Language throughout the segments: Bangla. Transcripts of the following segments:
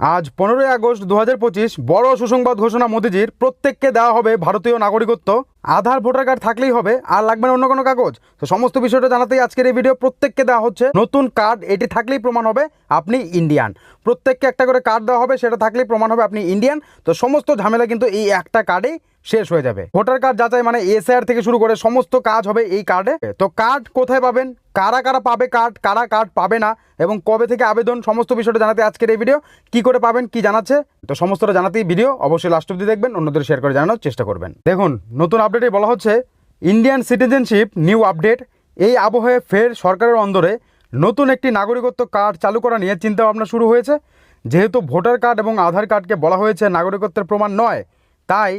আজ পনেরোই আগস্ট দু হাজার পঁচিশ বড় সুসংবাদ ঘোষণা মোদিজির, প্রত্যেককে দেওয়া হবে ভারতীয় নাগরিকত্ব। আধার, ভোটার কার্ড থাকলেই হবে, আর লাগবে না অন্য কোনো কাগজ। তো সমস্ত বিষয়টা জানাতেই আজকের এই ভিডিও প্রত্যেককে দেওয়া হচ্ছে। নতুন কার্ড, এটি থাকলেই প্রমাণ হবে আপনি ইন্ডিয়ান প্রত্যেককে একটা করে কার্ড দেওয়া হবে, সেটা থাকলেই প্রমাণ হবে আপনি ইন্ডিয়ান তো সমস্ত ঝামেলা কিন্তু এই একটা কার্ডেই শেষ হয়ে যাবে। ভোটার কার্ড যাচাই মানে এসআইআর থেকে শুরু করে সমস্ত কাজ হবে এই কার্ডে। তো কার্ড কোথায় পাবেন? কারা কারা পাবে কার্ড? কারা কার্ড পাবে না? এবং কবে থেকে আবেদন? সমস্ত বিষয়টা জানাতে আজকের এই ভিডিও কি করে পাবেন? কি জানাচ্ছে? তো সমস্তটা জানাতেই ভিডিও অবশ্যই লাস্ট অব্দি দেখবেন, অন্যদের শেয়ার করে জানানোর চেষ্টা করবেন। দেখুন, নতুন আপডেটে বলা হচ্ছে, ইন্ডিয়ান সিটিজেনশিপ নিউ আপডেট, এই আবহে ফের সরকারের অন্দরে নতুন একটি নাগরিকত্ব কার্ড চালু করা নিয়ে চিন্তা ভাবনা শুরু হয়েছে। যেহেতু ভোটার কার্ড এবং আধার কার্ডকে বলা হয়েছে নাগরিকত্বের প্রমাণ নয়, তাই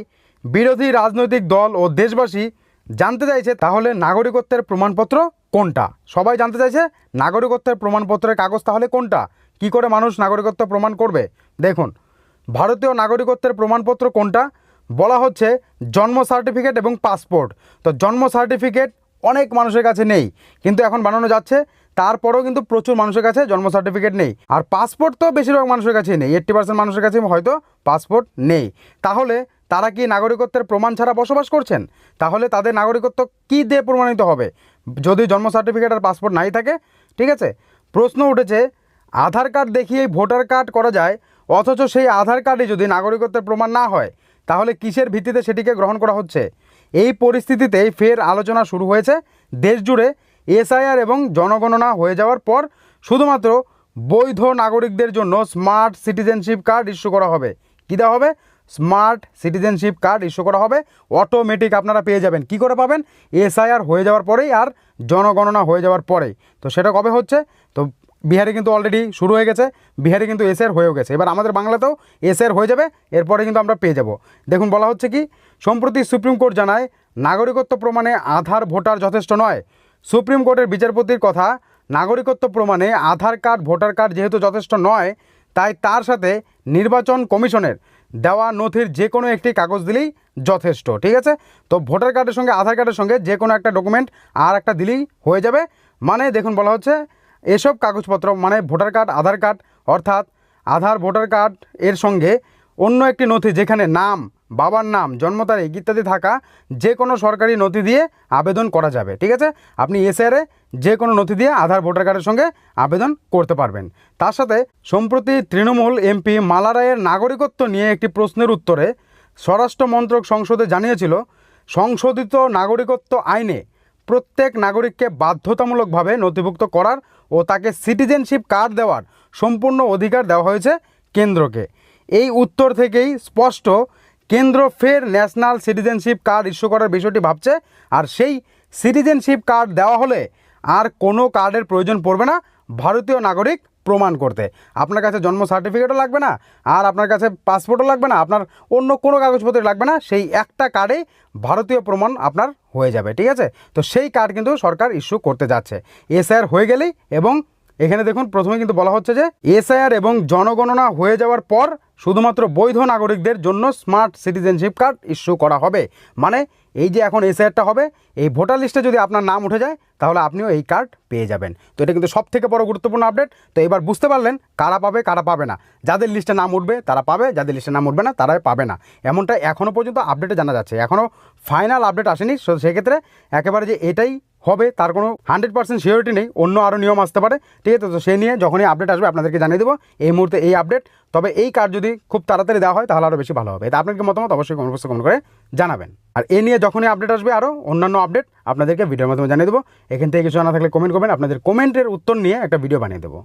বিরোধী রাজনৈতিক দল ও দেশবাসী জানতে চাইছে তাহলে নাগরিকত্বের প্রমাণপত্র কোনটা? সবাই জানতে চাইছে নাগরিকত্বের প্রমাণপত্রের কাগজ তাহলে কোনটা? কি করে মানুষ নাগরিকত্ব প্রমাণ করবে? দেখুন, ভারতীয় নাগরিকত্বের প্রমাণপত্র কোনটা? বলা হচ্ছে জন্ম সার্টিফিকেট এবং পাসপোর্ট। তো জন্ম সার্টিফিকেট অনেক মানুষের কাছে নেই, কিন্তু এখন বানানো যাচ্ছে। তারপরেও কিন্তু প্রচুর মানুষের কাছে জন্ম সার্টিফিকেট নেই। আর পাসপোর্ট তো বেশিরভাগ মানুষের কাছেই নেই এইট্টি পার্সেন্ট মানুষের কাছে হয়তো পাসপোর্ট নেই। তাহলে তারা কি নাগরিকত্বের প্রমাণ ছাড়া বসবাস করছেন? তাহলে তাদের নাগরিকত্ব কী দিয়ে প্রমাণিত হবে? যদি জন্ম সার্টিফিকেট আর পাসপোর্ট নাই থাকে, ঠিক আছে? প্রশ্ন উঠেছে, আধার কার্ড দেখিয়েই ভোটার কার্ড করা যায়, অথচ সেই আধার কার্ডে যদি নাগরিকত্বের প্রমাণ না হয় তাহলে কিসের ভিত্তিতে সেটিকে গ্রহণ করা হচ্ছে? এই পরিস্থিতিতেই ফের আলোচনা শুরু হয়েছে। দেশ জুড়ে এসআইআর এবং জনগণনা হয়ে যাওয়ার পর শুধুমাত্র বৈধ নাগরিকদের জন্য স্মার্ট সিটিজেনশিপ কার্ড ইস্যু করা হবে। কী দেওয়া হবে? স্মার্ট সিটিজেনশিপ কার্ড ইস্যু করা হবে। অটোমেটিক আপনারা পেয়ে যাবেন। কি করে পাবেন? এসআইআর হয়ে যাওয়ার পরেই আর জনগণনা হয়ে যাওয়ার পরেই। তো সেটা কবে হচ্ছে? তো বিহারে কিন্তু অলরেডি শুরু হয়ে গেছে, বিহারে কিন্তু এসআর হয়েও গেছে। এবার আমাদের বাংলাতেও এসআর হয়ে যাবে, এরপরে কিন্তু আমরা পেয়ে যাব। দেখুন, বলা হচ্ছে কি, সম্প্রতি সুপ্রিম কোর্ট জানায়, নাগরিকত্ব প্রমাণে আধার, ভোটার যথেষ্ট নয়। সুপ্রিম কোর্টের বিচারপতির কথা, নাগরিকত্ব প্রমাণে আধার কার্ড, ভোটার কার্ড যেহেতু যথেষ্ট নয়, তাই তার সাথে নির্বাচন কমিশনের দেওয়া নথির যে কোনো একটি কাগজ দিলেই যথেষ্ট, ঠিক আছে? তো ভোটার কার্ডের সঙ্গে, আধার কার্ডের সঙ্গে যে কোনো একটা ডকুমেন্ট আর একটা দিলেই হয়ে যাবে। মানে দেখুন, বলা হচ্ছে এসব কাগজপত্র মানে ভোটার কার্ড, আধার কার্ড, অর্থাৎ আধার, ভোটার কার্ড এর সঙ্গে অন্য একটি নথি যেখানে নাম, বাবার নাম, জন্ম তারিখ ইত্যাদি থাকা যে কোনো সরকারি নথি দিয়ে আবেদন করা যাবে, ঠিক আছে? আপনি এসআরে যে কোনো নথি দিয়ে আধার, ভোটার কার্ডের সঙ্গে আবেদন করতে পারবেন। তার সাথে সম্প্রতি তৃণমূল এমপি মালা রায়ের নাগরিকত্ব নিয়ে একটি প্রশ্নের উত্তরে স্বরাষ্ট্র মন্ত্রক সংসদে জানিয়েছিল, সংশোধিত নাগরিকত্ব আইনে প্রত্যেক নাগরিককে বাধ্যতামূলকভাবে নথিভুক্ত করার ও তাকে সিটিজেনশিপ কার্ড দেওয়ার সম্পূর্ণ অধিকার দেওয়া হয়েছে কেন্দ্রকে। এই উত্তর থেকেই স্পষ্ট কেন্দ্র ফের ন্যাশনাল সিটিজেনশিপ কার্ড ইস্যু করার বিষয়টি ভাবছে আর সেই সিটিজেনশিপ কার্ড দেওয়া হলে আর কোনো কার্ডের প্রয়োজন পড়বে না ভারতীয় নাগরিক প্রমাণ করতে। আপনার কাছে জন্ম সার্টিফিকেটও লাগবে না আর আপনার কাছে পাসপোর্টও লাগবে না, আপনার অন্য কোনো কাগজপত্র লাগবে না, সেই একটা কার্ডেই ভারতীয় প্রমাণ আপনার হয়ে যাবে, ঠিক আছে? তো সেই কার্ড কিন্তু সরকার ইস্যু করতে যাচ্ছে। এসআইআর হয়ে গেলেই এবং এখানে দেখুন, প্রথমে কিন্তু বলা হচ্ছে যে, এসআইআর এবং জনগণনা হয়ে যাওয়ার পর শুধুমাত্র বৈধ নাগরিকদের জন্য স্মার্ট সিটিজেনশিপ কার্ড ইস্যু করা হবে। মানে এই যে এখন এসআইআরটা হবে, এই ভোটার লিস্টে যদি আপনার নাম উঠে যায়, তাহলে আপনিও এই কার্ড পেয়ে যাবেন। তো এটা কিন্তু সব থেকে বড় গুরুত্বপূর্ণ আপডেট। তো এবার বুঝতে পারলেন কারা পাবে কারা পাবে না। যাদের লিস্টে নাম উঠবে, তারা পাবে, যাদের লিস্টে নাম উঠবে না, তারাই পাবে না। এমনটা এখনও পর্যন্ত আপডেটে জানা যাচ্ছে। এখনও ফাইনাল আপডেট আসেনি সেক্ষেত্রে একেবারে যে এটাই হবে, তার কোনো হান্ড্রেড পার্সেন্ট সিওরিটি নেই, অন্য আরও নিয়ম আসতে পারে। ঠিক আছে, তো সেই নিয়ে যখনই আপডেট আসবে, আপনাদেরকে জানিয়ে দেবো। এই মুহূর্তে এই আপডেট তবে এই কার্ড যদি খুব তাড়াতাড়ি দেওয়া হয়, তাহলে আরও বেশি ভালো হবে। এটা আপনার মতামত? অবশ্যই কমেন্ট বক্সে কমেন্ট করে জানাবেন। আর এ নিয়ে যখনই আপডেট আসবে আরও অন্যান্য আপডেট আপনাদেরকে ভিডিওর মাধ্যমে জানিয়ে দেবো। এখান থেকে কিছু জানা থাকলে কমেন্ট করবেন। আপনাদের কমেন্টের উত্তর নিয়ে একটা ভিডিও বানিয়ে দেবো।